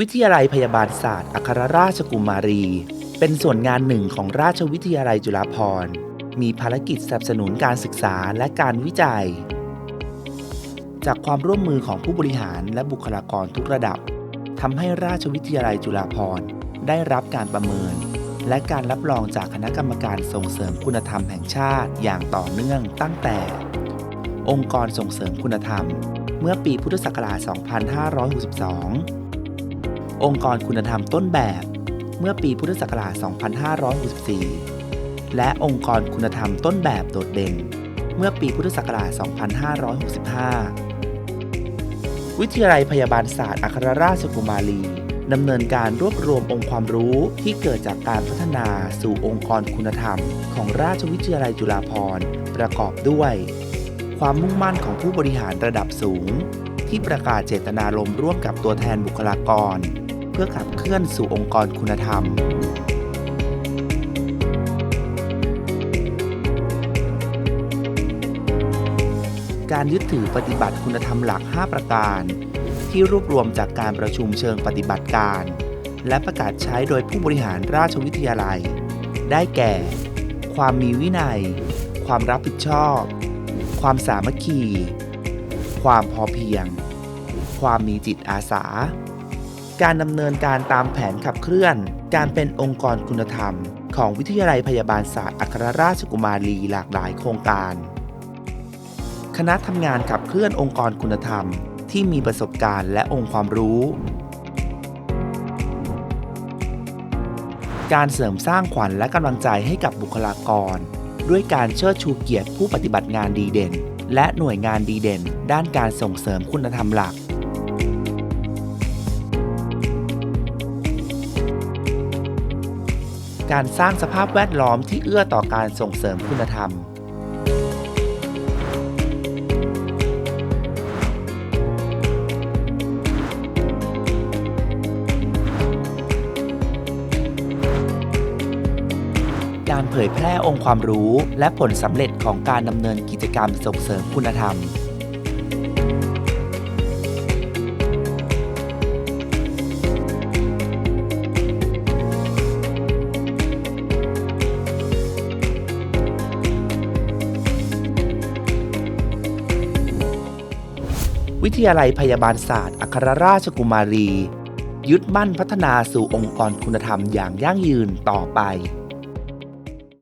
วิทยาลัยพยาบาลศาสตร์อัครราชกุมารี เป็นส่วนงานหนึ่งของราชวิทยาลัยจุฬาภรณ์ มีภารกิจสนับสนุนการศึกษาและการวิจัย จากความร่วมมือของผู้บริหารและบุคลากรทุกระดับทำให้ราชวิทยาลัยจุฬาภรณ์ ได้รับการประเมิน และการรับรองจากคณะกรรมการส่งเสริมคุณธรรมแห่งชาติอย่างต่อเนื่องตั้งแต่ องค์กรส่งเสริมคุณธรรม เมื่อปีพุทธศักราช 2562 องค์กรคุณธรรมต้นแบบเมื่อปีพุทธศักราช 2564 และองค์กรคุณธรรมต้นแบบโดดเด่น เมื่อปีพุทธศักราช 2565 วิทยาลัยพยาบาลศาสตร์อัครราชกุมารีดำเนินการรวบรวมองค์ความรู้ที่เกิดจากการพัฒนาสู่องค์กรคุณธรรม ของราชวิทยาลัยจุฬาภรณ์ประกอบด้วย ความมุ่งมั่นของผู้บริหารระดับสูง ที่ประกาศเจตนารมณ์ร่วมกับตัวแทนบุคลากร เพื่อขับเคลื่อนสู่องค์กรคุณธรรม การยึดถือปฏิบัติคุณธรรมหลัก 5 ประการ ที่รวบรวมจากการประชุมเชิงปฏิบัติการ และประกาศใช้โดยผู้บริหารราชวิทยาลัย ได้แก่ ความมีวินัย ความรับผิดชอบ ความสามัคคี ความพอเพียง ความมีจิตอาสา การดำเนินการตามแผนขับเคลื่อน การเป็นองค์กรคุณธรรม ของวิทยาลัยพยาบาลศาสตร์อัครราชกุมารีหลากหลายโครงการ คณะทำงานขับเคลื่อนองค์กรคุณธรรม ที่มีประสบการณ์และองค์ความรู้ การเสริมสร้างขวัญและกำลังใจให้กับบุคลากร ด้วยการเชิดชูเกียรติผู้ปฏิบัติงานดีเด่น และหน่วยงานดีเด่น ด้านการส่งเสริมคุณธรรมหลัก การสร้างสภาพแวดล้อมที่เอื้อต่อการส่งเสริมคุณธรรม การเผยแพร่องค์ความรู้และผลสำเร็จของการดำเนินกิจกรรมส่งเสริมคุณธรรม วิทยาลัยพยาบาลศาสตร์ อัครราชกุมารี ยึดมั่นพัฒนาสู่องค์กรคุณธรรมอย่างยั่งยืนต่อไป